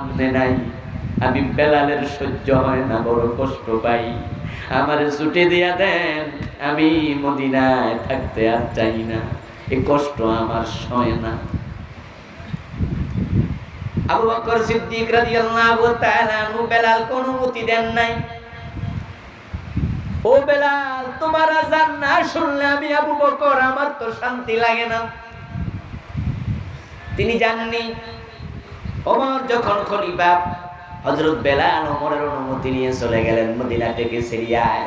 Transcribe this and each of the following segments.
সামনে নাই। আমি বেলালের সহ্য হয় না, বড় কষ্ট পাই। আমারে ছুটি দিয়া দেন, আমি মদিনায় থাকতে আর চাই না। এ কষ্ট আমার সয় না। আবু বকর সিদ্দিক রাদিয়াল্লাহু তাআলা আনহু, বেলাল কোন অনুমতি দেন নাই। ও বেলাল, তোমার আজান না শুনলে আমি আবু বকর, আমার তো শান্তি লাগে না। তিনি জাননি ওমর যখন খলিফা হযরত বেলাল ওমরের অনুমতি নিয়ে চলে গেলেন মদিনা থেকে সিরিয়ায়।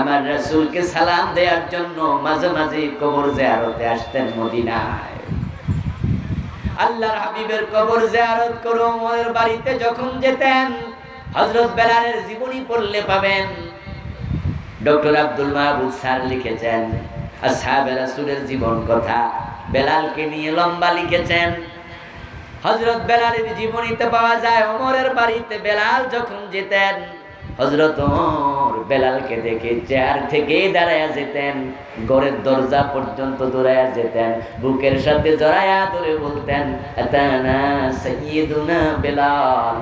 আমার রাসূলকে সালাম দেওয়ার জন্য মাঝে মাঝে কবর জিয়ারতে আসতেন মদিনায়। আল্লাহর হাবিবের কবর জিয়ারত করে ওমরের বাড়িতে যখন যেতেন, হযরত বেলালের জীবনী পড়লে পাবেন। ডক্টর আব্দুল মাহবুব স্যার লিখেছেন, আসহাবে রাসূলের জীবন কথা। বেলালকে নিয়ে লম্বা লিখেছেন হযরত বেলালের জীবনীতে পাওয়া যায় অমরের বাড়িতে বেলাল যখন যেতেন, হযরত ওমর বেলালকে দেখে চেয়ার থেকে দাঁড়ায়া যেতেন, ঘরের দরজা পর্যন্ত দৌড়ায়া যেতেন, বুকের সাথে জড়ায়া ধরে বলতেন সাইয়্যিদুনা বেলাল,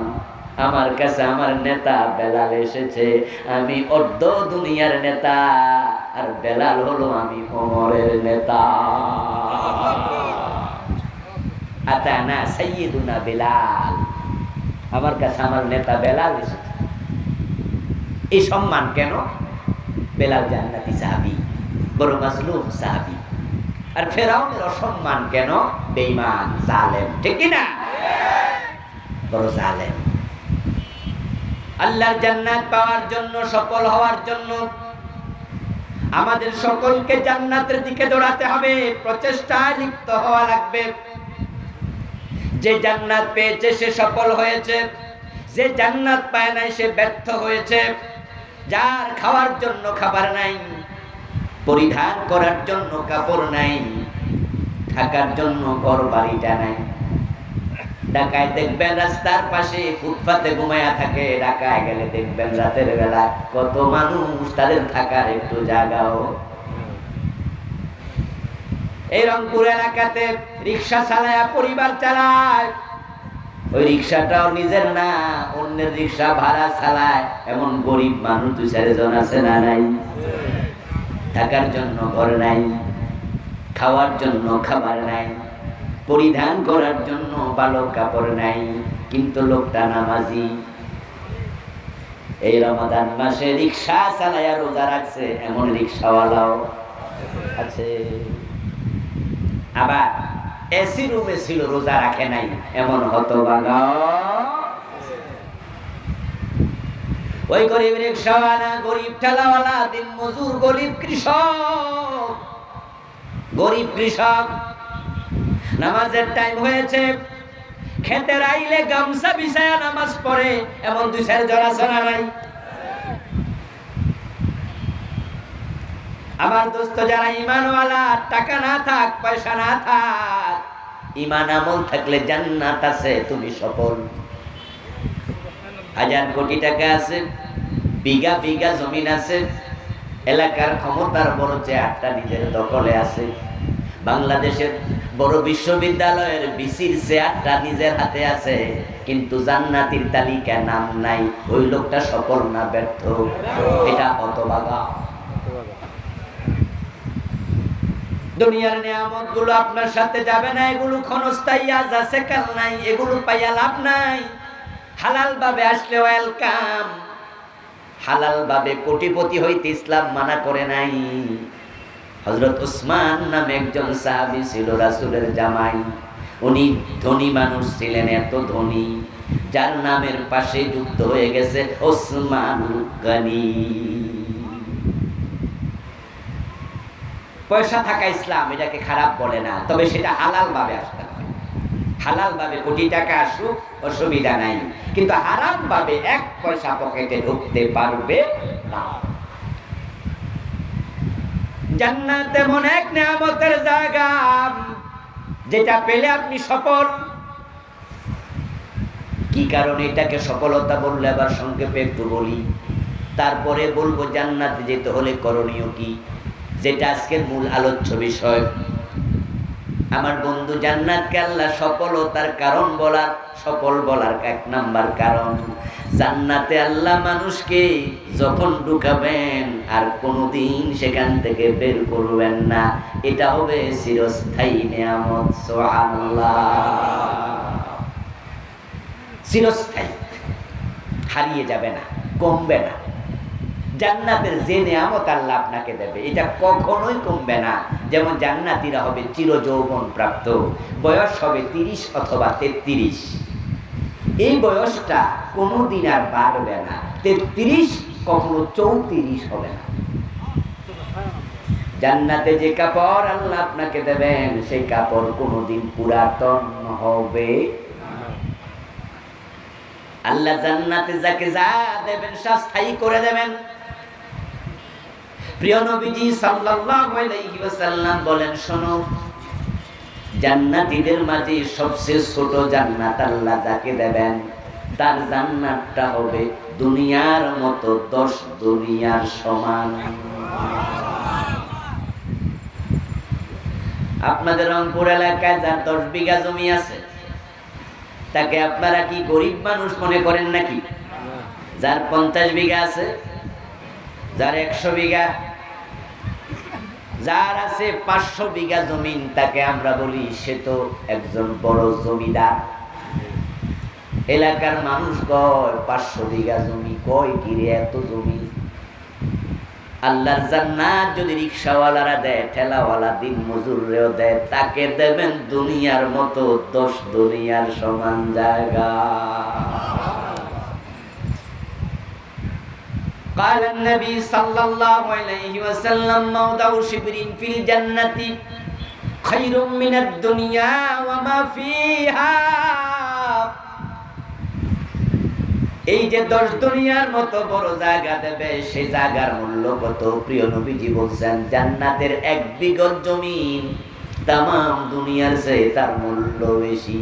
আমার কাছে আমার নেতা বেলাল এসেছে, আমি অর্ধ দুনিয়ার নেতা, আর বেলাল হলো আমি ওমরের নেতা। আতানা সাইয়্যিদুনা বেলাল। আমার কাছে আমার নেতা বেলাল এসেছে। এই সম্মান কেন? বেলাল জান্নাতি সাহাবি, বড় মাজলুম সাহাবি। আর ফেরাউনের অসম্মান কেন? বেঈমান, জালেম, ঠিক না? বড় জালেম। আল্লাহর জান্নাত পাওয়ার জন্য, সফল হওয়ার জন্য আমাদের সকলকে জান্নাতের দিকে দৌড়াতে হবে, প্রচেষ্টায় লিপ্ত হওয়া লাগবে। যে জান্নাত পেয়েছে, সে সফল হয়েছে। যে জান্নাত পায় নাই, সে ব্যর্থ হয়েছে। যার খাওয়ার জন্য খাবার নাই, পরিধান করার জন্য কাপড় নাই, থাকার জন্য ঘর বাড়িটা নাই। ঢাকায় দেখবেন রাস্তার পাশে ফুটপাতে ঘুমায়া থাকে, ঢাকায় গেলে দেখবেন রাতের বেলা কত মানুষ তাদের থাকার একটু জায়গাও এই রংপুর এলাকাতে রিক্সা চালায়, পরিবার চালায়। ওই রিক্সাটাও নিজের না, অন্যের রিক্সা ভাড়া চালায়। এমন গরিব মানুষ দু চারজন আছে না নাই? থাকার জন্য ঘর নাই, খাওয়ার জন্য খাবার নাই, পরিধান করার জন্য ভালো কাপড় নাই, কিন্তু লোকটা নামাজি। এই রমাদান মাসে রিক্সা চালায়া রোজা রাখছে, এমন রিক্সাওয়ালাও আছে। আবার এসি রুমে ছিল, রোজা রাখে নাই, এমন হতবাগা ওই গরিব রিক্সাওয়ালা, গরিব ঠেলাওয়ালা, দিন মজুর, গরিব কৃষক। গরিব কৃষক, নামাজের টাইম হয়েছে, খেতে রাইলে গামছা বিছায়া নামাজ পড়ে, এমন দুই জরা চলা নাই? আমার দোস্ত যারা ইমানওয়ালা টাকা না থাক, পয়সা না থাক। ইমান আমল থাকলে জান্নাত আছে, তুমি সফল। হাজার কোটি টাকা আছে, বিঘা বিঘা জমিন আছে, এলাকার ক্ষমতার বড় চেয়ারটা নিজের দখলে আছে। বাংলাদেশের বড় বিশ্ববিদ্যালয়ের বিসির চেয়ারটা নিজের হাতে আছে, কিন্তু জান্নাতির তালিকা নাম নাই, ওই লোকটা সফল না ব্যর্থ? এটা হতবাগা। দুনিয়ার নিয়ামতগুলো আপনার সাথে যাবে না, এগুলো ক্ষণস্থায়ী, আজ আছে, কাল নাই, এগুলো পাইয়া লাভ নাই। হালাল ভাবে আসলে ওয়েলকাম। হালাল ভাবে কোটিপতি হইতে ইসলাম মানা করে নাই। হজরত উসমান নামে একজন সাহাবি ছিল, রাসুলের জামাই। উনি ধনী মানুষ ছিলেন, এত ধনী, যার নামের পাশে যুক্ত হয়ে গেছে, ওসমান গানি। পয়সা থাকা ইসলাম, এটাকে খারাপ বলে না। তবে সেটা হালাল ভাবে আসতে হবে। হালাল ভাবে কোটি টাকা আসুক, অসুবিধা নাই। কিন্তু হারাম ভাবে এক পয়সা পকেটে ঢুকতে পারবে না। জান্নাত এমন এক নিয়ামতের জায়গা, যেটা পেলে আপনি সফল। কি কারণে এটাকে সফলতা বললে? আবার সংক্ষেপে একটু বলি। তারপরে বলব, জান্নাতে যেতে হলে করণীয় কি? যেটা আজকের মূল আলোচ্য বিষয়। আমার বন্ধু জান্নাতকে আল্লাহ সফলতার কারণ বলার, সফল বলার এক নাম্বার কারণ। জান্নাতে আল্লাহ মানুষকে যখন ঢুকাবেন আর কোনোদিন সেখান থেকে বের করবেন না, এটা হবে চিরস্থায়ী নিয়ামত চিরস্থায়ী। হারিয়ে যাবে না, কমবে না। জান্নাতের যে নিয়ামত আল্লাহ আপনাকে দেবে, এটা কখনোই কমবে না। যেমন জান্নাতিরা হবে চির যৌবন প্রাপ্ত, বয়স হবে তিরিশ অথবা তেত্রিশ। এই বয়সটা কোনো দিন আর বাড়বে না। তেত্রিশ কখনো চৌত্রিশ হবে না। জান্নাতে যে কাপড় আল্লাহ আপনাকে দেবেন, সেই কাপড় কোনোদিন পুরাতন হবে আল্লাহ জান্নাতে যাকে যা দেবেন স্থায়ী করে দেবেন। প্রিয় নবীজি সাল্লাল্লাহু আলাইহি ওয়াসাল্লাম বলেন, শোনো, জান্নাতীদের মাঝে সবচেয়ে ছোট জান্নাত আল্লাহ যাকে দেবেন, তার জান্নাতটা হবে দুনিয়ার মতো দশ দুনিয়ার সমান। আপনাদের রংপুর এলাকায় যার দশ বিঘা জমি আছে, তাকে আপনারা কি গরিব মানুষ মনে করেন নাকি? যার পঞ্চাশ বিঘা আছে, যার একশো বিঘা যার আছে পাঁচশো বিঘা জমিন, তাকে আমরা বলি সে তো একজন বড় জমিদার। এলাকার মানুষ কয়, পাঁচশো বিঘা জমি কয় কিরে এত জমি? আল্লাহর জান্নাত যদি রিক্সাওয়ালারা দেয়, ঠেলাওয়ালা, দিন মজুরেও দেয়, তাকে দেবেন দুনিয়ার মতো দশ দুনিয়ার সমান জায়গা। قال النبي صلى الله عليه وسلم موضع شبر في الجنة خير من الدنيا وما فيها এই যে দশ দুনিয়ার মতো বড় জায়গা দেবে সেই জায়গার মূল্য কত প্রিয় নবীজি বলছেন জান্নাতের এক বিগত জমিন তাম দুনিয়ার চেয়ে তার মূল্য বেশি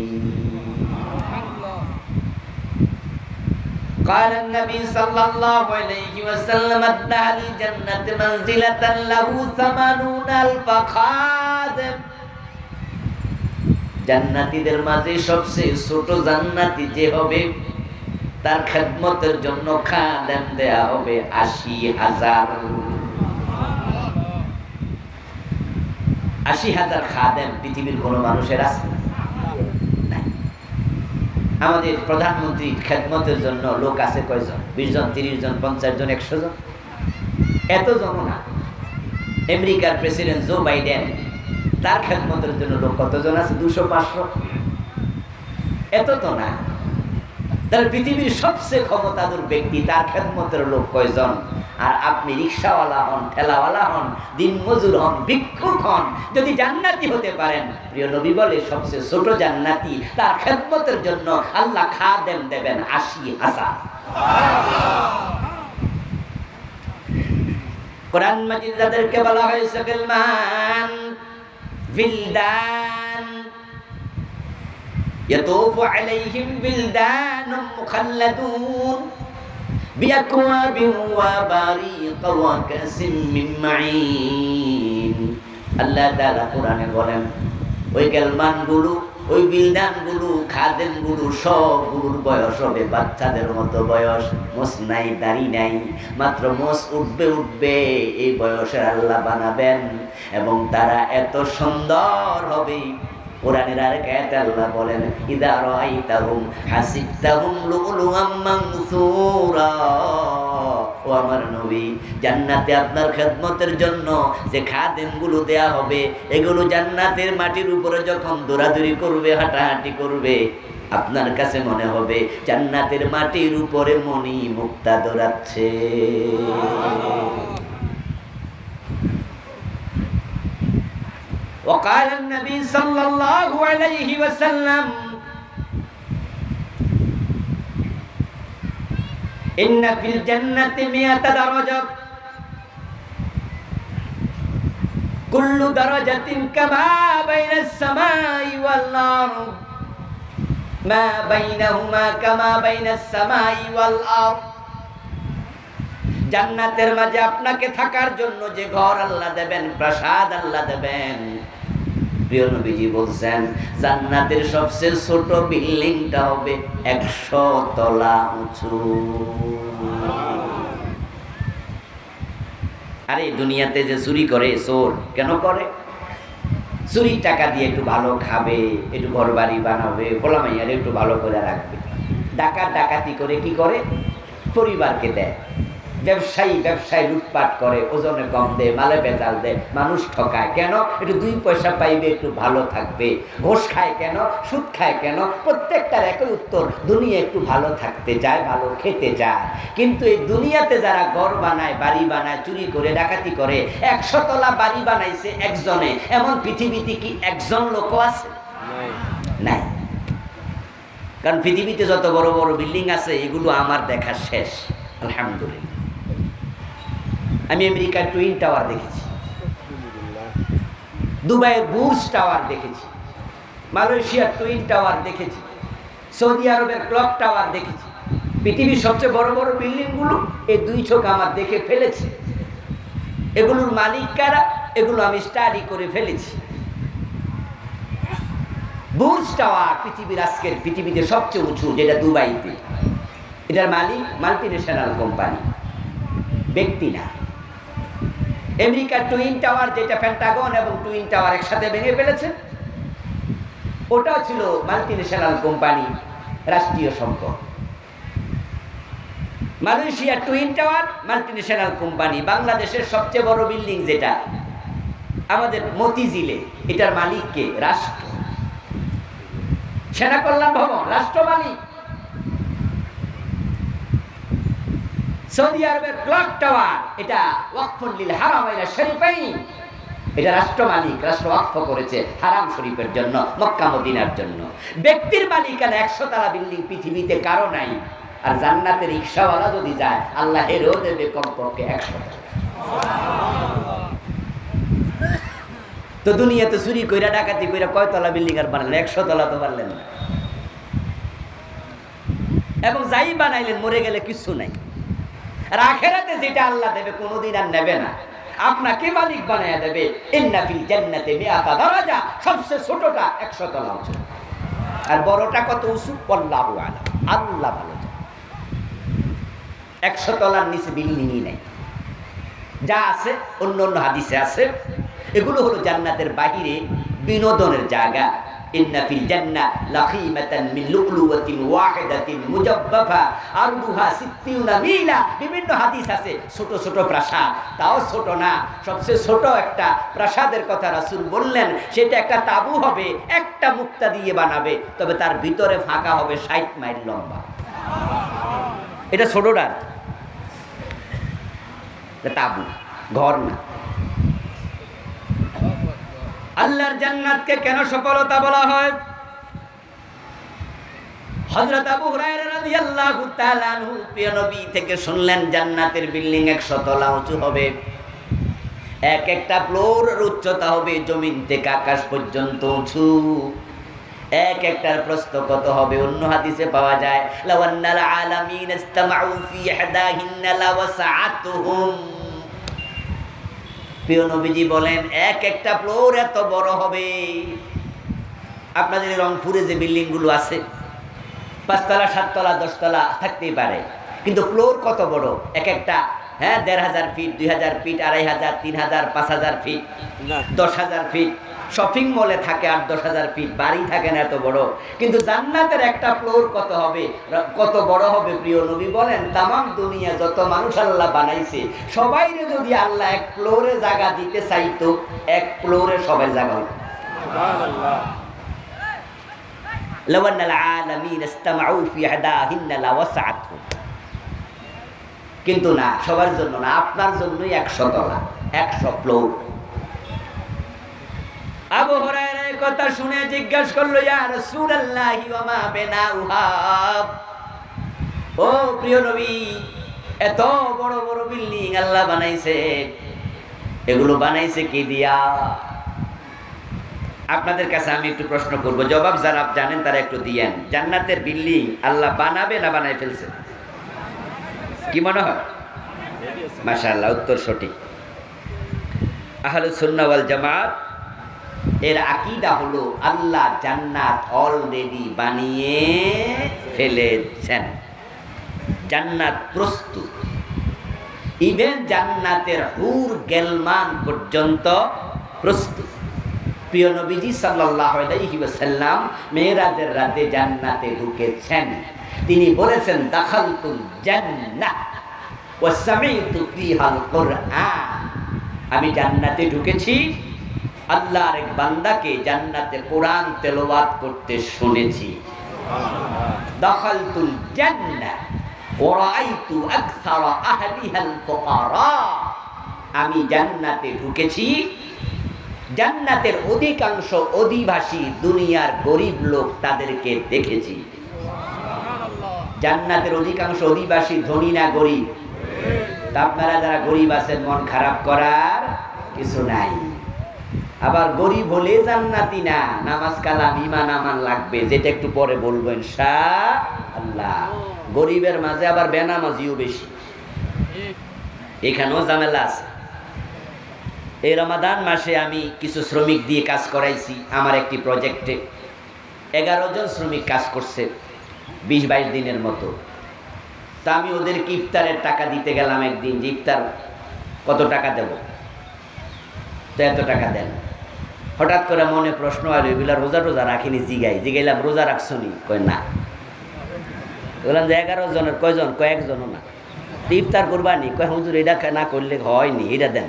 قال النبي صلى الله عليه وسلم ادعى الجنة منزلة له ثمانون ألف خادم জান্নাতীদের মাঝে সবচেয়ে ছোট জান্নাতি যে হবে তার খেদমতের জন্য খাদেম দেয়া হবে আশি হাজার আশি হাজার খাদেম পৃথিবীর কোনো মানুষের আছে নাই। আমাদের প্রধানমন্ত্রী খেদমতের জন্য লোক আছে কয়জন? বিশ জন, তিরিশ জন, পঞ্চাশ জন, একশো জন? এতজন না আমেরিকার প্রেসিডেন্ট জো বাইডেন, তার খেদমতের জন্য লোক কতজন আছে? দুশো, পাঁচশো? এত তো না। তাহলে পৃথিবীর সবচেয়ে ক্ষমতাধর ব্যক্তি, তার খেদমতের লোক কয়জন? আর আপনি রিক্সাওয়ালা হন, ঠেলাওয়ালা হন, দিনমজুর হন, ভিক্ষুক হন, যদি জান্নাতি হতে পারেন, প্রিয় নবী বলে সবচেয়ে ছোট জান্নাতি তার খেদমতের জন্য আল্লাহ খা দেন দেবেন আশি হাজার। কোরআন মাজিদ যাদেরকে বলা হয়েছে বিলদান يطوف عليهم بلدان مخلدون بأكواب وباريق وكأس من معين আল্লাহ তাআলা কোরআনে বলেন ওই গেলমানগুলো ওই বিলদানগুলো খাদেমগুলো সবগুলোর বয়স হবে বাচ্চাদের মতো বয়স মোস নাই দাড়ি নাই মাত্র মোস উঠবে উঠবে এই বয়সের আল্লাহ বানাবেন এবং তারা এত সুন্দর হবে কোরআনের আরেক আয়াতে আল্লাহ বলেন, ইদা রাআইতাহুম হাসিবতাহুম লুলুআম মানসুরা। ও আমার নবী, জান্নাতে আপনার খেদমতের জন্য যে খাদেমগুলো দেয়া হবে, এগুলো জান্নাতের মাটির উপরে যখন দৌড়াদৌড়ি করবে, হাঁটাহাঁটি করবে, আপনার কাছে মনে হবে জান্নাতের মাটির উপরে মণি মুক্তা দৌড়াচ্ছে। وقال النبي صلى الله عليه وسلم إن في الجنة مئة درجة كل درجة كما بين السماء والأرض ما بينهما كما بين السماء والأرض জান্নাতের মাঝে আপনাকে থাকার জন্য যে ঘর আল্লাহ দেবেন প্রাসাদ আল্লাহ দেবেন প্রিয় নবীজি বলছেন, জান্নাতের সবচেয়ে ছোট বিল্ডিংটা হবে একশো তলা উঁচু। আরে দুনিয়াতে যে চুরি করে, চোর কেন করে? চুরির টাকা দিয়ে একটু ভালো খাবে, একটু ঘর বাড়ি বানাবে গোলামাইয়ারে একটু ভালো করে রাখবে। ডাকাত ডাকাতি করে কি করে? পরিবারকে দেয়। ব্যবসায়ী ব্যবসায় লুটপাট করে, ওজনে কম দেয় মালে বেজাল দেয় মানুষ ঠকায়। কেন? একটু দুই পয়সা পাইবে একটু ভালো থাকবে। ঘোষ খায় কেন? সুদ খায় কেন? প্রত্যেকটার একই উত্তর, দুনিয়া একটু ভালো থাকতে চায়, ভালো খেতে চায়। কিন্তু এই দুনিয়াতে যারা ঘর বানায়, বাড়ি বানায়, চুরি করে, ডাকাতি করে একশো তলা বাড়ি বানাইছে একজনে, এমন পৃথিবীতে কি একজন লোক আছে? নাই। কারণ পৃথিবীতে যত বড় বড় বিল্ডিং আছে, এগুলো আমার দেখা শেষ। আলহামদুলিল্লাহ। আমি আমেরিকার টুইন টাওয়ার দেখেছি। দুবাইয়ের বুর্জ টাওয়ার দেখেছি। মালয়েশিয়ার টুইন টাওয়ার দেখেছি। সৌদি আরবের ক্লক টাওয়ার দেখেছি। পৃথিবীর সবচেয়ে বড় বড় বিল্ডিংগুলো এই দুই চোখ আমার দেখে ফেলেছে। এগুলোর মালিক কারা? এগুলো আমি স্টাডি করে ফেলেছি। বুর্জ টাওয়ার পৃথিবীর আজকের, পৃথিবীতে সবচেয়ে উঁচু, যেটা দুবাইতে। এটার মালিক মাল্টি ন্যাশনাল কোম্পানি ব্যক্তি না। আমেরিকার টুইন টাওয়ার, যেটা ফ্যান্টাগন এবং টুইন টাওয়ার একসাথে ভেঙে ফেলেছে, ওটাও ছিল মাল্টি ন্যাশনাল কোম্পানি রাষ্ট্রীয় সম্পদ। Malaysia twin tower multinational company বাংলাদেশের সবচেয়ে বড় বিল্ডিং যেটা, আমাদের মতিঝিলে, এটার মালিককে, রাষ্ট্র। সেনা কল্যাণ ভবন রাষ্ট্র মালিক সৌদি আরবের ক্লক টাওয়ার, এটা ওয়াকফুল্লিল হারামাইনা শরীফাইন এটা রাষ্ট্র মালিক, রাষ্ট্র ওয়াকফ করেছে হারাম শরীফের জন্য, মক্কা মদিনার জন্য। ব্যক্তির মালিকানা একশো তালা বিল্ডিং পৃথিবীতে কারও নাই। আর জান্নাতের রিক্সাওয়ালা যদি যায় আল্লাহ হেরও দেবে কমপক্ষে একশো তো দুনিয়াতে চুরি কইরা, ডাকাতি কইরা কয়তলা বিল্ডিং আর বানালেন একশো তলা তো পারলেন না। এবং যাই বানাইলেন, মরে গেলে কিছু নাই। আর আখেরাতে যেটা আল্লাহ দেবে কোনোদিন আর নেবে না। আপনাকে মালিক বানায় দেবে। ইন্নাফিল জান্নাতে মিয়াতা দরাজা। সবচেয়ে ছোটটা একশো তলা উঁচু আর বড়টা কত উঁচু? আল্লাহু আলাম। আল্লাহ ভালো। একশো তলার নিচে বিল্ডিংই নেই। যা আছে, অন্য অন্য হাদিসে আছে। এগুলো হলো জান্নাতের বাহিরে বিনোদনের জায়গা। ইন্না ফিল জান্না লাখিমাতান মিন লুকলুওয়াতিন ওয়াহিদাতিন মুজাব্বাফা, আরদুহা সিত্তিউনা মিলা। বিভিন্ন হাদিস আছে, ছোট ছোট প্রাসাদ। তাও ছোট না, সবচেয়ে ছোট একটা প্রাসাদের কথা রাসূল বললেন, সেটা একটা তাবু হবে, একটা মুক্তা দিয়ে বানাবে, তবে তার ভিতরে ফাঁকা হবে ষাট মাইল লম্বা। এটা ছোটটা এটা তাবু, ঘর না। আল্লাহর জান্নাতকে কেন সফলতা বলা হয়? হযরত আবু হুরায়রা রাদিয়াল্লাহু তাআলা আনহু, প্রিয় নবী থেকে শুনলেন জান্নাতের বিল্ডিং 100 তলা উঁচু হবে। এক একটা ফ্লোরের উচ্চতা হবে জমিন থেকে আকাশ পর্যন্ত উঁচু। এক একটার প্রস্থ কত হবে? অন্য হাদিসে পাওয়া যায় লাওয়ান্নাল আলামিন ইস্তামাউ ফি ইহদাহিন্না লাওয়াসআতুহুম। প্রিয় নবীজি বলেন, এক একটা ফ্লোর এত বড় হবে। আপনাদের রংপুরে যে বিল্ডিংগুলো আছে, পাঁচতলা, সাততলা, দশতলা থাকতেই পারে, কিন্তু ফ্লোর কত বড়? এক একটা হ্যাঁ দেড় হাজার ফিট দুই হাজার ফিট আড়াই হাজার তিন হাজার পাঁচ হাজার ফিট না দশ হাজার ফিট শপিং মলে থাকে আট দশ হাজার ফিট বাড়ি থাকে না এত বড় কিন্তু জান্নাতের একটা ফ্লোর কত হবে র- কত বড় হবে প্রিয় নবী বলেন তামাম দুনিয়া যত মানুষ আল্লাহ বানাইছে সবাইরে যদি আল্লাহ এক ফ্লোরে জায়গা দিতে চাইতো এক ফ্লোরে সবাই জায়গা হতো সুবহানাল্লাহ لو أن العالمين استمعوا في إحداهن لوسعتهم কিন্তু না, সবার জন্য না, আপনার জন্যই একশো তলা, একশো হুরায়রা কথা শুনে করল ওয়া মা ও প্রিয় নবী, এত বড় বড় বিল্ডিং আল্লাহ বানাইছে। এগুলো বানাইছে কি দিয়া? আপনাদের কাছে আমি একটু প্রশ্ন করব, জবাব যারা জানেন তারা একটু দিয়েন। জান্নাতের বিল্ডিং আল্লাহ বানাবে না বানাই ফেলছে? কি মনে হয়? মাশাআল্লাহ, উত্তর সঠিক। আহলে সুন্নাহ ওয়াল জামাত, এর আকিদা হলো আল্লাহ জান্নাত অলরেডি বানিয়ে ফেলেছেন। জান্নাত প্রস্তুত। ইভেন জান্নাতের হুর গেলমান পর্যন্ত প্রস্তুত। প্রিয় নবীজি সাল্লাহ মেয়েরাজের রাতে জান্নাতে ঢুকেছেন। তিনি বলেছেন, দাখালতুল আমি জান্নাতে ঢুকেছি। আল্লাহর এক বান্দাকে জান্নাতে কোরআন তেলাওয়াত করতে শুনেছি। দাখালতুল জান্নাহ ওয়া রাআইতু আহলিহাল ফুকারা। আমি জান্নাতে ঢুকেছি। জান্নাতের অধিকাংশ অধিবাসী দুনিয়ার গরিব লোক তাদেরকে দেখেছি। জান্নাতের অধিকাংশ অধিবাসী ধনী না গরিব? আপনারা যারা গরিব আছেন, মন খারাপ করার কিছু নাই। আবার গরিব হলে জান্নাতি না, নামাজ কালাম ইমান আমান লাগবে, যেটা একটু পরে বলব ইনশাআল্লাহ। আল্লাহ গরিবের মাঝে আবার বেনামাজিও বেশি। এখানেও ঝামেলা আছে। এই রমাদান মাসে আমি কিছু শ্রমিক দিয়ে কাজ করাইছি, আমার একটি প্রজেক্টে। এগারো জন শ্রমিক কাজ করছে। বিশ বাইশ দিনের মতো। তা আমি ওদেরকে ইফতারের টাকা দিতে গেলাম একদিন যে, ইফতার কত টাকা দেব? তো এত টাকা দেন। হঠাৎ করে মনে প্রশ্ন আলো এগুলা রোজা টোজা রাখিনি জিগাই। জিগাইলাম, রোজা রাখছো নি কয়, না। বললাম যে, এগারো জনের কয়জন? কয়েকজনও না। ইফতার করবানি? কয়, হুজুর, এটা না করলে হয়নি, এটা দেন।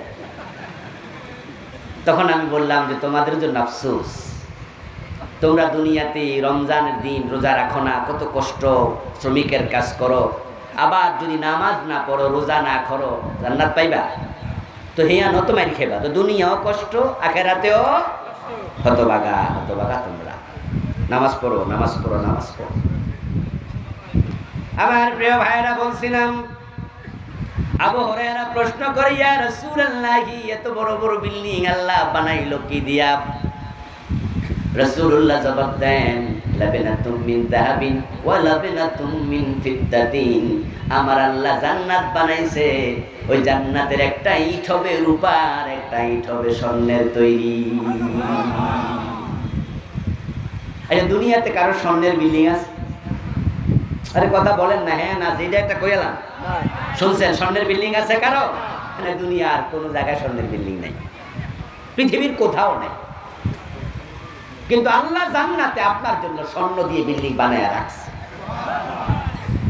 তখন আমি বললাম যে, তোমাদের জন্য আফসোস। তোমরা দুনিয়াতে রমজানের দিন রোজা রাখো না, কত কষ্ট, শ্রমিকের কাজ করো। আবার যদি নামাজ না পড়ো, রোজা না করো, জান্নাত পাইবা? তো হিয়া নত মারি খেবা। তো দুনিয়াও কষ্ট, আখেরাতেও হতবাগা হতবাগা তোমরা। নামাজ পড়ো নামাজ পড়ো নামাজ পড়ো। আমার প্রিয় ভাইরা বলছিলাম, আবু হরায়রা প্রশ্ন করে ইয়া রাসূলুল্লাহি, এত বড় বড় বিল্ডিং আল্লাহ বানাইলো কি দিয়া? রাসূলুল্লাহ জবাব দেন ওয়া আমার আল্লাহ জান্নাত বানাইছে। ওই জান্নাতের একটা ইট হবে রূপার একটা ইট হবে স্বর্ণের তৈরি। আচ্ছা দুনিয়াতে কারও স্বর্ণের বিল্ডিং আছে? আরে, কথা বলেন না হ্যাঁ না, যেটা একটা কইলাম শুনছেন, স্বর্ণের বিল্ডিং আছে কারও? মানে দুনিয়ার কোনো জায়গায় স্বর্ণের বিল্ডিং নাই। পৃথিবীর কোথাও নেই। কিন্তু আল্লাহ জান্নাতে আপনার জন্য স্বর্ণ দিয়ে বিল্ডিং বানায় রাখছে।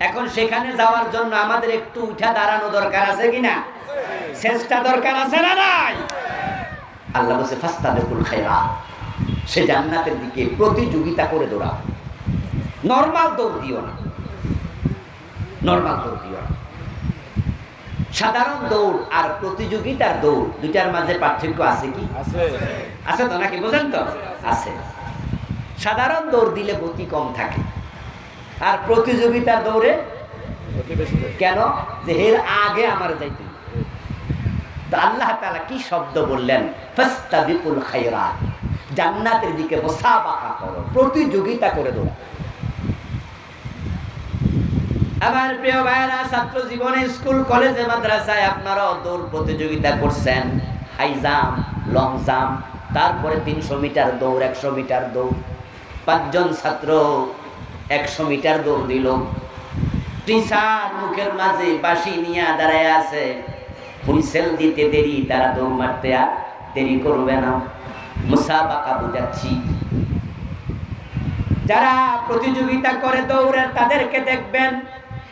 এখন সেখানে যাওয়ার জন্য আমাদের একটু উঠা দাঁড়ানো দরকার আছে কিনা? চেষ্টা দরকার আছে না নাই? আল্লাহ বলছে ফাস্তা দেখুন খাইরা। সে জান্নাতের দিকে প্রতিযোগিতা করে দৌড়াও। নর্মাল দৌড় দিও না। নর্মাল দৌড় দিও না। সাধারণ দৌড় আর প্রতিযোগিতার দৌড় দুইটার মাঝে পার্থক্য আছে কি? আছে। তো নাকি? বোঝেন তো? আছে। সাধারণ দৌড় দিলে গতি কম থাকে। আর প্রতিযোগিতার দৌড়ে কেন? যে এর আগে আমার যাইতে তো আল্লাহ তালা কি শব্দ বললেন? ফাস্তাবিকুল খায়রাত। জান্নাতের দিকে মুসাবাকা করো। প্রতিযোগিতা করে দৌড় আমার প্রিয় ভাইরা ছাত্র জীবনে স্কুল, কলেজে, মাদ্রাসায় আপনারাও দৌড় প্রতিযোগিতা করছেন। হাই জাম্প, লং জাম্প, তারপরে তিনশো মিটার দৌড়, একশো মিটার দৌড়। পাঁচজন ছাত্র একশো মিটার দৌড় দিল। টিচার মুখের মাঝে বাঁশি নিয়ে দাঁড়ায় আছে। হুইসেল দিতে দেরি, তারা দৌড় মারতে আর দেরি করবে না। মুসাবাকা বুঝাচ্ছি। যারা প্রতিযোগিতা করে দৌড়ের তাদেরকে দেখবেন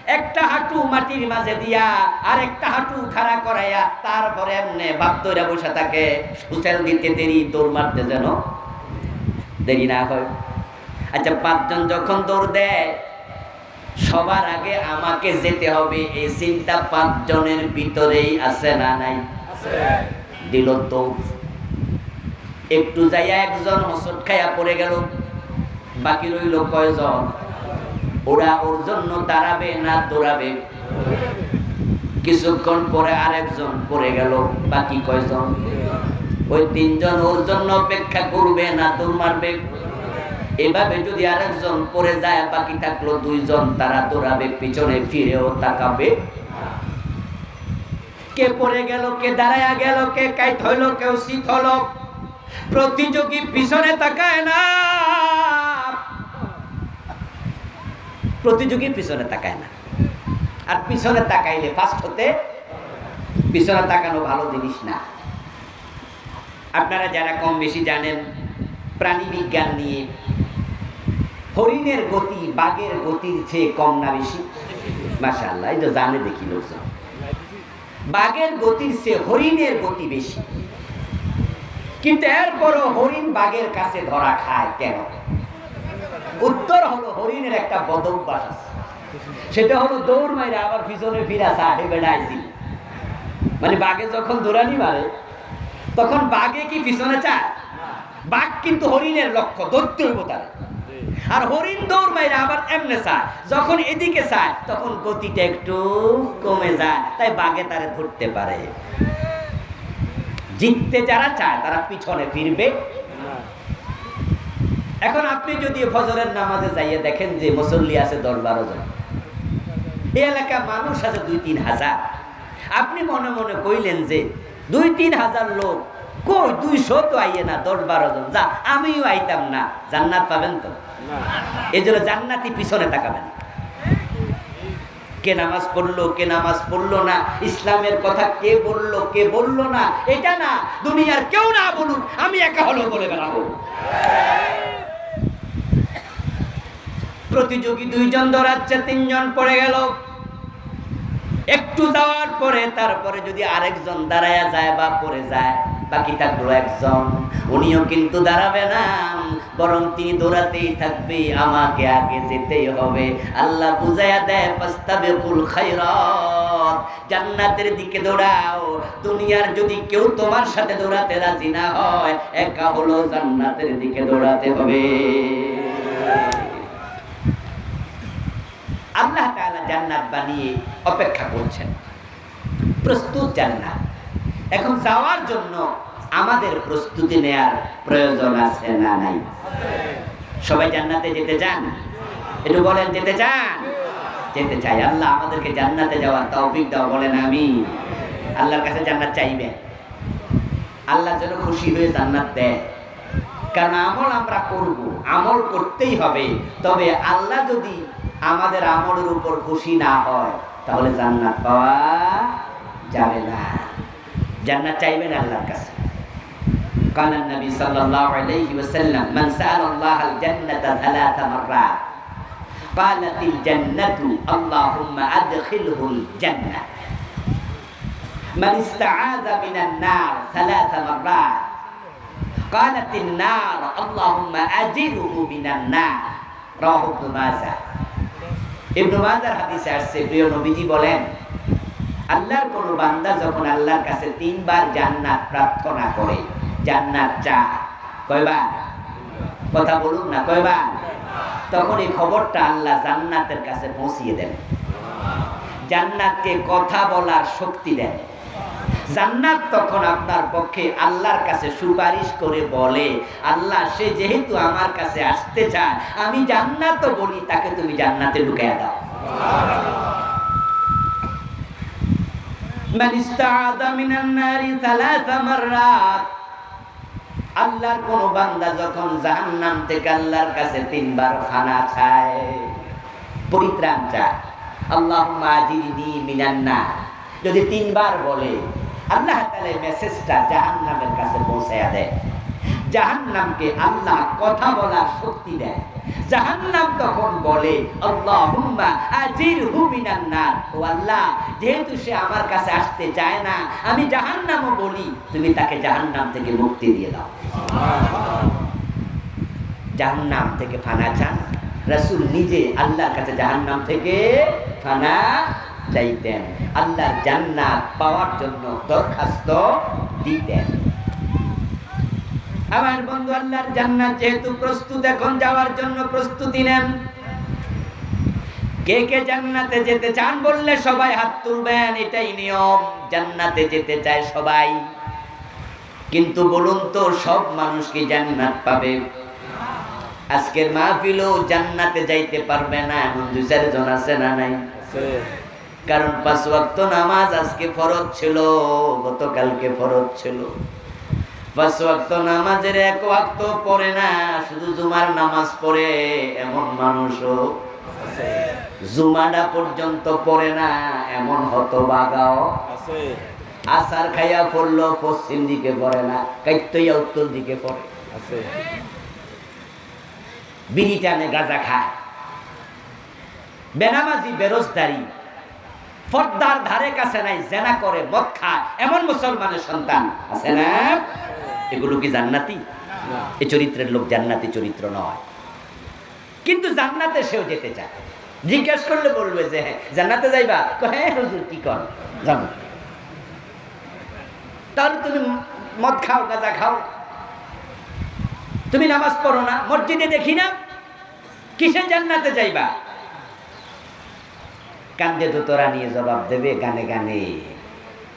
একটা হাঁটু মাটির মাঝে দিয়া আর একটা হাঁটু খাড়া করাইয়া তারপরে এমনি বাপ দৌড়া বসে থাকে। সুসেল দিতে দেরি দৌড় মারতে যেন দেরি না হয়। আচ্ছা পাঁচজন যখন দৌড় দেয় সবার আগে আমাকে যেতে হবে। এই চিন্তা পাঁচজনের ভিতরেই আছে না নাই? দিল দৌড় একটু যাইয়া একজন হসট খাইয়া পড়ে গেল। বাকি রইল কয়জন? ওরা ওর জন্য দাঁড়াবে না দৌড়াবে। কিছুক্ষণ পরে আরেকজন পড়ে গেল, বাকি কয়জন? ওই তিনজন ওর জন্য অপেক্ষা করবে না, দৌড় মারবে। এভাবে যদি আরেকজন পড়ে যায়, বাকি থাকল দুইজন, তারা দৌড়াবে, পিছনে ফিরেও তাকাবে। কে পড়ে গেল, কে দাঁড়ায়া গেল, কে কাইট হইল, কেউ শীত হলো। প্রতিযোগী পিছনে তাকায় না। প্রতিযোগী পিছনে তাকায় না। আর পিছনে তাকাইলে ফার্স্ট হতে পিছনে তাকানো ভালো জিনিস না। আপনারা যারা কম বেশি জানেন, প্রাণী বিজ্ঞান নিয়ে হরিণের গতি, বাঘের গতির চেয়ে কম না বেশি। মাশাআল্লাহ, এই তো জানে দেখি লোকজন। বাঘের গতির চেয়ে হরিণের গতি বেশি। কিন্তু এরপরও হরিণ বাঘের কাছে ধরা খায় কেন? উত্তর হলো হরিণের একটা বদ অভ্যাস আছে। সেটা হলো দৌড় মাইরা আবার পিছনে ফিরা সাহে বেড়াইছিল মানে বাঘে যখন দৌড়ানি মারে, তখন বাঘে কি পিছনে চায়? বাঘ কিন্তু হরিণের লক্ষ্য, ধরতে হইব তারা। আর হরিণ দৌড় মাইরা আবার এমনে চায়, যখন এদিকে চায়, তখন গতিটা একটু কমে যায়, তাই বাঘে তারে ধরতে পারে। জিততে যারা চায়, তারা পিছনে ফিরবে। এখন আপনি যদি ফজরের নামাজে যাইয়ে দেখেন যে মুসল্লি আছে দশ বারো জন এই এলাকা মানুষ আছে দুই তিন হাজার। আপনি মনে মনে কইলেন যে দুই তিন হাজার লোক কই দুইশো তো আইয়ে না দশ বারো জন? যা আমিও আইতাম না। জান্নাত পাবেন তো? এই জন্য জান্নাতি পিছনে তাকাবেন। কে নামাজ পড়ল কে নামাজ পড়ল না ইসলামের কথা কে বলল কে বলল না এটা না দুনিয়ার কেউ না বলুন আমি একা হলো বলে বেড়াবো। প্রতিযোগী দুইজন দৌড়াচ্ছে, তিনজন পড়ে গেল। একটু যাওয়ার পরে, তারপরে যদি আরেকজন দাঁড়ায়া যায় বা পড়ে যায় বাকি থাকল একজন। উনিও কিন্তু দাঁড়াবে না, বরং তিনি দৌড়াতেই থাকবে, আমাকে আগে যেতেই হবে। আল্লাহ বুঝাইয়া দেয় পাস্তাবেকুল খায়রাত, জান্নাতের দিকে দৌড়াও। দুনিয়ার যদি কেউ তোমার সাথে দৌড়াতে রাজি না হয়, একা হলো জান্নাতের দিকে দৌড়াতে হবে। আল্লাহ তাআলা জান্নাত বানিয়ে অপেক্ষা করছেন। প্রস্তুত জান্নাত। এখন যাওয়ার জন্য আমাদের প্রস্তুতি নেয়ার প্রয়োজন আছে না নাই? সবাই জান্নাতে যেতে চান? একটু বলেন, যেতে চান? যেতে চাই। আল্লাহ আমাদেরকে জান্নাতে যাওয়ার তৌফিক দাও, বলেন আমি আল্লাহর কাছে জান্নাত চাইবেন। আল্লাহ যেন খুশি হয়ে জান্নাত দেয় কারণ আমল আমরা করব, আমল করতেই হবে। তবে আল্লাহ যদি আমাদের আমলের উপর খুশি না হয় তাহলে জান্নাত পাওয়া যাবে না জান্নাত চাইবেন আল্লাহর কাছে قال النبي صلى الله عليه وسلم من سأل الله الجنة ثلاث مرات قالت الجنة اللهم أدخله الجنة من استعاذ من النار ثلاث مرات قالت النار اللهم أجره من النار رواه ابن ماجه ইবনু মাজার হাদিসে আসছে, প্রিয় নবীজি বলেন, আল্লাহর কোন বান্দা যখন আল্লাহর কাছে তিনবার জান্নাত প্রার্থনা করে, জান্নাত চা কয়বার? কথা বলুন না, কয়বার? তখন এই খবরটা আল্লাহ জান্নাতের কাছে পৌঁছিয়ে দেন। জান্নাতকে কথা বলার শক্তি দেন। জান্নাত তখন আপনার পক্ষে আল্লাহর কাছে সুপারিশ করে বলে, আল্লাহ, সে যেহেতু আমার কাছে আসতে চায়, আমি জান্নাত বলি, তাকে তুমি জান্নাতে ঢুকাইয়া দাও। আল্লাহর কোন বান্দা যখন জাহান্নাম থেকে আল্লাহর কাছে তিনবার ফানা চায়, পরিত্রাণ চায় আল্লাহ যদি তিনবার বলে আল্লাহ এই মেসেজটা জাহান্নামের কাছে পৌঁছায়া দেয়। জাহান্নামকে আল্লাহ কথা বলার শক্তি দেয়। জাহান্নাম তখন বলে আল্লাহ, যেহেতু সে আমার কাছে আসতে চায় না, আমি জাহান্নামও বলি, তুমি তাকে জাহান্নাম থেকে মুক্তি দিয়ে দাও। জাহান্নাম থেকে ফানা চান। রাসূল নিজে আল্লাহর কাছে জাহান্নাম থেকে ফানা চাইতেন। আল্লাহর জান্নাত পাওয়ার জন্য দরখাস্ত দিতেন। আমার বন্ধু, আল্লাহর জান্নাত যেহেতু প্রস্তুত, এখন যাওয়ার জন্য প্রস্তুতি নেন। কে কে জান্নাতে যেতে চান বললে সবাই হাত তুলবেন, এটাই নিয়ম। জান্নাতে যেতে চায় সবাই। কিন্তু বলুন তো, সব মানুষ কি জান্নাত পাবে? আজকের মাহফিলও জান্নাতে যাইতে পারবে না, এমন দু চারজন আছে না নাই? কারণ পাঁচ ওয়াক্ত নামাজ আজকে ফরজ ছিল গতকালকে ফরজ ছিল। পাঁচ ওয়াক্ত নামাজের এক ওয়াক্ত পড়ে না শুধু জুমার নামাজ পড়ে এমন মানুষও জুমাটা পর্যন্ত পড়ে না এমন হতবাগাও। আছে। আসার খাইয়া পড়ল পশ্চিম দিকে পড়ে না কাইতইয়া উত্তর দিকে পড়ে। আছে। বিড়ি টানে গাঁজা খায়। বেনামাজি বেরোজদারি পর্দার ধারে কাছে নাই, জেনা করে, মদ খায়। এমন মুসলমানের সন্তান আছে না? এগুলো কি জান্নাতি? এই চরিত্রের লোক জান্নাতি চরিত্র নয়। কিন্তু জান্নাতে সেও যেতে চায়। জিজ্ঞেস করলে বলবে যে হ্যাঁ জান্নাতে যাইবা? হ্যাঁ হুজুর, কি কর যাব। তাহলে তুমি মদ খাও, গাঁজা খাও। তুমি নামাজ পড়ো না, মসজিদে দেখি না। কিসে জান্নাতে যাইবা? কান্দে দোতরা নিয়ে জবাব দেবে গানে গানে।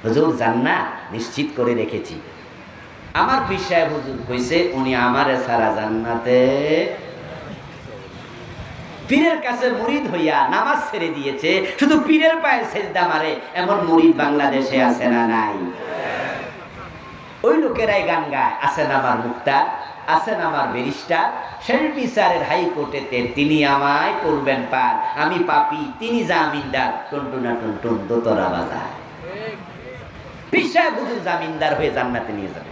হুজুর জান্নাত নিশ্চিত করে রেখেছি। আমার পীর সাহেব হুজুর কইছে, উনি আমারে সারা জান্নাতে পীরের কাছে মুরিদ হইয়া নামাজ ছেড়ে দিয়েছে, শুধু পীরের পায়ে সেজদা মারে, এমন মুরিদ বাংলাদেশে আছে না নাই? ওই লোকেরাই গান গায় আছেন আমার মুক্তা? আছেন আমার ব্যারিস্টার। সেই বিচারের হাইকোর্টেতে তিনি আমায় করবেন পার। আমি পাপি, তিনি জামিনদার। টুনটুনা টুনটুন দোতরা বাজায় পীর সাহেব জামিনদার হয়ে জান্নাতে নিয়ে যাবে।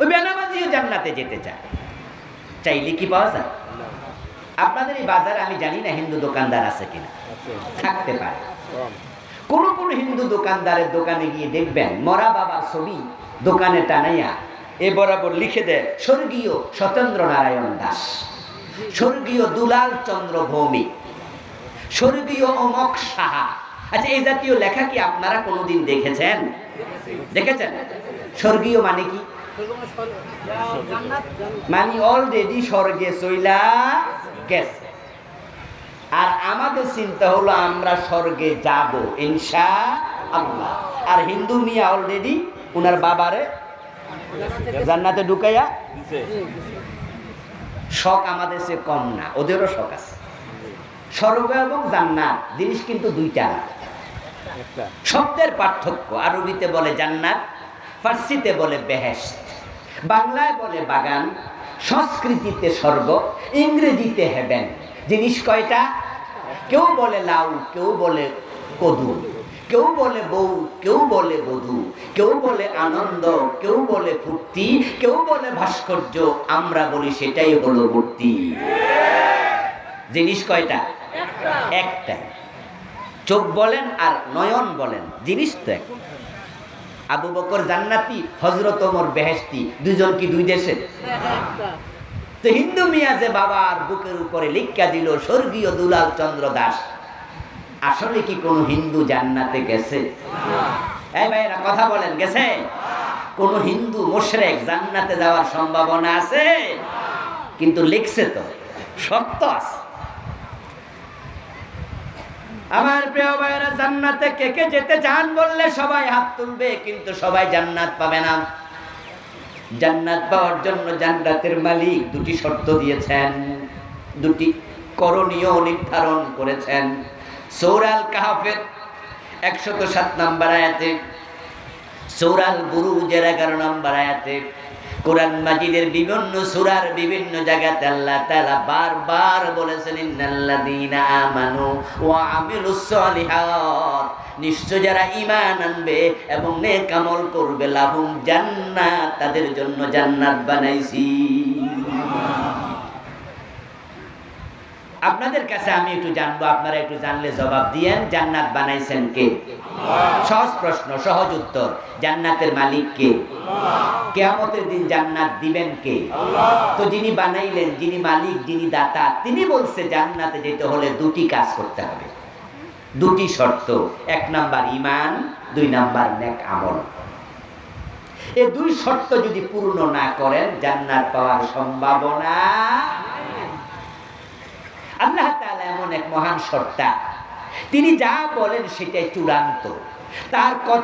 ওই বেনামাজিও জান্নাতে যেতে চায়। চাইলে কি পাওয়া যায়? আপনাদের এই বাজারে আমি জানি না হিন্দু দোকানদার আছে কিনা। থাকতে পারে। কোন কোন হিন্দু দোকানদারের দোকানে গিয়ে দেখবেন, মরা বাবার ছবি দোকানে টানাইয়া বরাবর লিখে দেয় স্বর্গীয় সত্যেন্দ্র নারায়ণ দাস, স্বর্গীয় দুলাল চন্দ্র ভৌমিক স্বর্গীয় অমক সাহা। আচ্ছা এই জাতীয় লেখা কি আপনারা কোনোদিন দেখেছেন? দেখেছেন? স্বর্গীয় মানে কি? মানে অলরেডি স্বর্গে চইলা গেছে। আর আমাদের চিন্তা হলো আমরা স্বর্গে যাব, ইনশা আল্লাহ। আর হিন্দু মিয়া অলরেডি উনার বাবারে জান্নাতে ঢুকাইয়া শখ আমাদের সে কম না ওদেরও শখ আছে। স্বর্গ এবং জান্নাত জিনিস কিন্তু দুইটা না। শব্দের পার্থক্য আরবিতে বলে জান্নাত ফার্সিতে বলে বেহেশত বাংলায় বলে বাগান সংস্কৃতিতে স্বর্গ ইংরেজিতে হেভেন জিনিস কয়টা? কেউ বলে লাউ কেউ বলে কদু কেউ বলে বউ, কেউ বলে বধূ, কেউ বলে আনন্দ, কেউ বলে ফুর্তি, কেউ বলে ভাস্কর্য, আমরা বলি সেটাই হলো মূর্তি। জিনিস কয়টা? একটা। চোখ বলেন আর নয়ন বলেন, জিনিস তো এক। আবু বকর জান্নাতি হজরত ওমর বেহেস্তি দুজন কি দুই দেশে তো হিন্দু মিয়া যে বাবার বুকের উপরে লিখা দিল, স্বর্গীয় দুলাল চন্দ্র দাস। আসলে কি কোনো হিন্দু জান্নাতে গেছে? এই ভাইয়েরা, কথা বলেন, গেছে? কোন হিন্দু মোশরেক জান্নাতে যাওয়ার সম্ভাবনা আছে? কিন্তু লিখছে তো সত্য আছে। আমার প্রিয় ভাইয়েরা, জান্নাতে কে কে যেতে চান বললে সবাই হাত তুলবে, কিন্তু সবাই জান্নাত পাবে না। জান্নাত পাওয়ার জন্য জান্নাতের মালিক দুটি শর্ত দিয়েছেন, দুটি করণীয় নির্ধারণ করেছেন। সৌরাল কাহাফের একশত সাত নম্বর আয়াতে, সৌরাল বুরুজের এগারো নম্বর আয়াতে, কোরআন মাজিদের বিভিন্ন সুরার বিভিন্ন জায়গাতে আল্লাহ তাআলা বারবার বলেছেন, ইন্নাল্লাযীনা আমানু ওয়া আমিলুস সলিহাত। নিশ্চয় যারা ঈমান আনবে এবং নেক আমল করবে, লাহুম জান্নাত, তাদের জন্য জান্নাত বানাইছি। আপনাদের কাছে আমি একটু জানব, আপনারা একটু জানলে জবাব দিয়েন, জান্নাত বানাইছেন কে? সহজ প্রশ্ন, সহজ উত্তর, জান্নাতের মালিক কে? কেয়ামতের দিন জান্নাত দিবেন কে? তো যিনি বানাইলেন, যিনি মালিক, যিনি দাতা, তিনি বলছে জান্নাতে যেতে হলে দুটি কাজ করতে হবে। দুটি শর্ত, এক নাম্বার ইমান দুই নাম্বার নেক আমল। এই দুই শর্ত যদি পূর্ণ না করেন, জান্নাত পাওয়ার সম্ভাবনা আল্লাহ তালা এমন এক মহান সত্তা। তিনি যা বলেন সেটাই চূড়ান্ত। তার কথা